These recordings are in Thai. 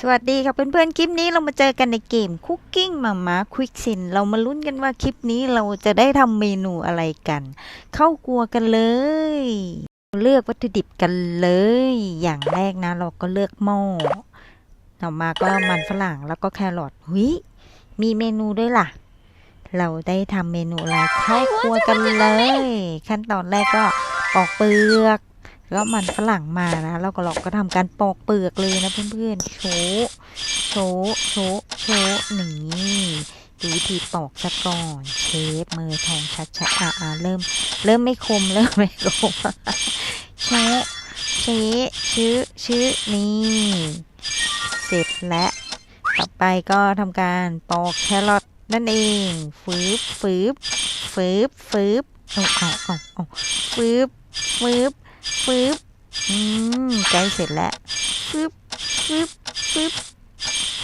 สวัสดีครับเพื่อนๆ คลิปนี้เรามาเจอกันในเกม Cooking Mama Quick Sin เรามาลุ้นกันว่าคลิปนี้เราจะได้ทำเมนูอะไรกัน เข้าครัวกันเลย เลือกวัตถุดิบกันเลย อย่างแรกนะ เราก็เลือกหม้อต่อมาก็มันฝรั่งแล้วก็แครอทหุยมีเมนูด้วยล่ะ เราได้ทำเมนูอะไรเข้าครัวกันเลย ขั้นตอนแรกก็ปอกเปลือก แล้วมันฝรั่งมานะแล้วก็เราก็ทำการปอกเปลือกเลยนะเพื่อนๆโชโชโชโชว์นี่ดูวิธีปอกซะก่อนเชฟมือทองชัดๆอะอะเริ่ม เริ่มไม่คมเริ่มไม่คมโชว์เชชื้อชื้อนี่เสร็จแล้วต่อไปก็ทำการปอกแครอทนั่นเองฟืบฟืบฟืบฟืบเอาเอาเอาเอาฟืบฟืบ ฟึบอืมใกล้เสร็จแล้วฟึบฟึบฟึบ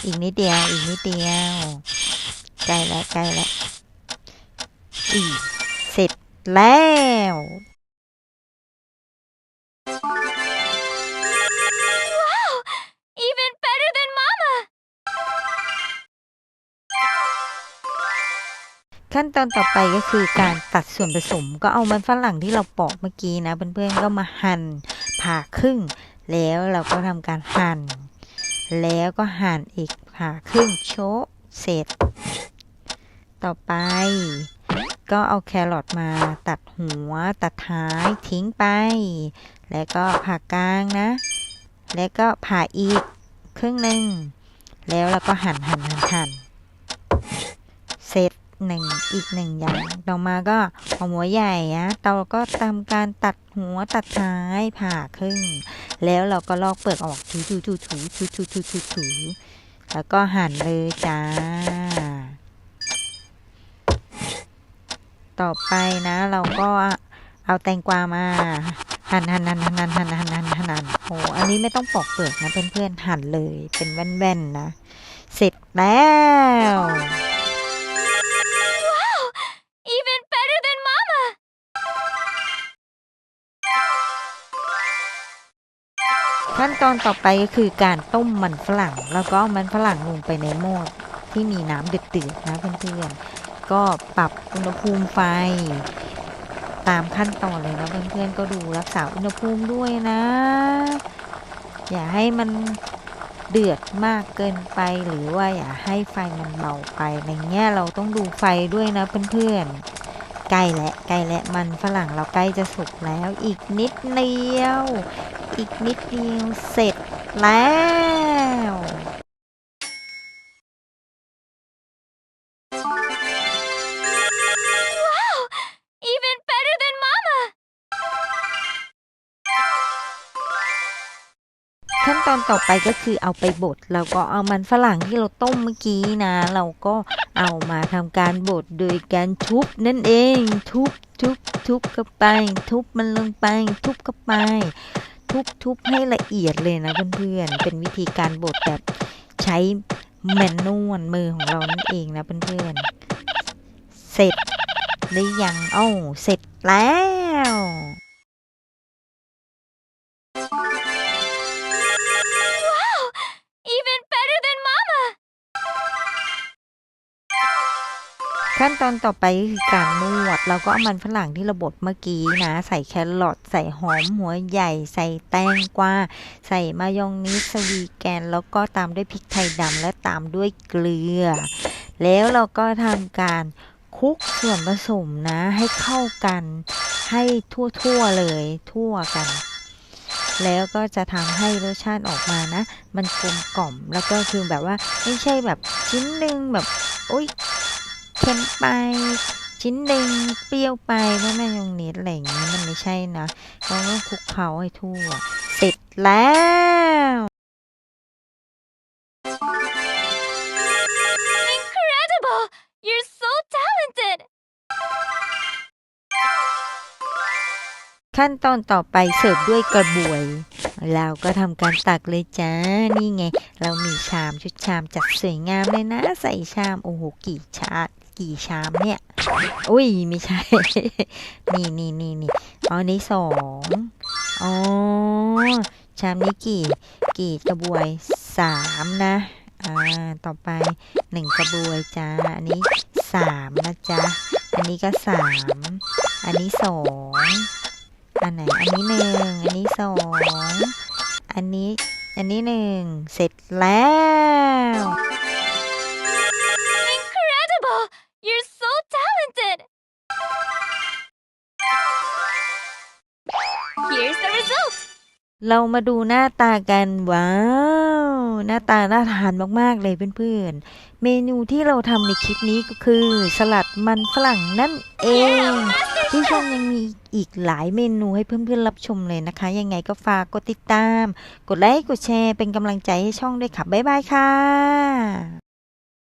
อีกนิดเดียว อีกนิดเดียวใกล้แล้วใกล้แล้วอีเสร็จแล้ว ขั้นตอนต่อไปก็คือการตัดส่วนผสมก็เอามันฝรั่งที่เราปอกเมื่อกี้นะเพื่อนๆก็มาหั่นผ่าครึ่ง แล้วเราก็ทำการหั่น แล้วก็หั่นอีกผ่าครึ่งโชะเสร็จ ต่อไป ก็เอาแครอทมาตัดหัวตัดท้ายทิ้งไป แล้วก็ผ่ากลางนะ แล้วก็ผ่าอีกครึ่งหนึ่งแล้วเราก็หันหั่นหั่นหั่นเสร็จ หนึ่งอีกหนึ่งอย่างต่อมาก็เอาหัวใหญ่นะเราก็ทำการตัดหัวตัดท้ายผ่าครึ่ง แล้วเราก็ลอกเปลือกออกถูถูถูถูถูถูถูถูถูแล้วก็หั่นเลยจ้า ต่อไปนะเราก็เอาแตงกวามาหั่นหั่นหั่นหั่นหั่นหั่นหั่นหั่นหั่นโอ้อันนี้ไม่ต้องปอกเปลือกนะเพื่อนๆหั่นเลยเป็นแว่นๆนะ เสร็จแล้ว ขั้นตอนต่อไปก็คือการต้มมันฝรั่ง แล้วก็มันฝรั่งลงไปในหม้อที่มีน้ำเดือดๆนะเพื่อนๆ ก็ปรับอุณหภูมิไฟ ตามขั้นตอนเลยนะเพื่อนๆ ก็ดูรักษาอุณหภูมิด้วยนะ อย่าให้มันเดือดมากเกินไปหรือว่าอย่าให้ไฟมันเบาไปอะไรเงี้ยเราต้องดูไฟด้วยนะเพื่อนๆ ใกล้และใกล้และมันฝรั่งเราใกล้จะสุกแล้วอีกนิดเดียว อีกนิดเดียวเสร็จแล้ว Even better than Mama! ขั้นตอนต่อไปก็คือเอาไปบดแล้วก็เอามันฝรั่งที่เราต้มเมื่อกี้นะ เราก็เอามาทำการบดโดยการทุบนั่นเอง ทุบทุบทุบเข้าไป ทุบมันลงไป ทุบเข้าไป ทุบๆให้ละเอียดเลยนะเพื่อนๆ เป็นวิธีการบดแบบใช้แมนนวลมือของเรานั่นเองนะเพื่อนๆ เสร็จหรือยังเอ้าเสร็จแล้ว ขั้นตอนต่อไปก็คือการนวด เราก็เอามันฝรั่งที่เราบดเมื่อกี้นะ ใส่แครอทใส่หอมหัวใหญ่ ใส่แตงกวาใส่มายองเนิสสวีแกน แล้วก็ตามด้วยพริกไทยดำและตามด้วยเกลือ แล้วเราก็ทำการคลุกส่วนผสมนะ ให้เข้ากันให้ทั่วๆเลยทั่วกัน แล้วก็จะทำให้รสชาติออกมานะ มันกลมกล่อมแล้วก็คือแบบว่าไม่ใช่แบบชิ้นหนึ่งแบบโอ๊ย เค็มไปชิ้นหนึ่งเปรี้ยวไปเพราะแม่ยองเนสอะไรอย่างนี้มันไม่ใช่นะเราต้องคลุกเคล้าให้ทั่ว เสร็จแล้ว Incredible! You're so talented! ขั้นตอนต่อไปเสิร์ฟด้วยกระบวย เราก็ทำการตักเลยจ้า นี่ไง เรามีชามชุดชามจัดสวยงามเลยนะ ใส่ชาม โอ้โห กี่ชา กี่ชามเนี่ย อุ้ยไม่ใช่ นี่นี่นี่นี่อ๋อนี้สองอ๋อ ชามนี้กี่ กี่กระบวยสามนะ อ่า ต่อไปหนึ่งกระบวยจ้า อันนี้สามนะจ๊ะ อันนี้ก็สามอันนี้สองอันไหน อันนี้หนึ่งอันนี้สองอันนี้ อันนี้หนึ่งเสร็จแล้ว เรามาดูหน้าตากัน ว้าว หน้าตาน่าทานมากๆเลยเพื่อนๆ เมนูที่เราทำในคลิปนี้ก็คือ สลัดมันฝรั่งนั่นเองที่ช่องยังมีอีกหลายเมนูให้เพื่อนๆรับชมเลยนะคะ ยังไงก็ฝากกดติดตาม กดไลค์กดแชร์เป็นกำลังใจให้ช่องด้วยค่ะ บ๊ายบายค่ะ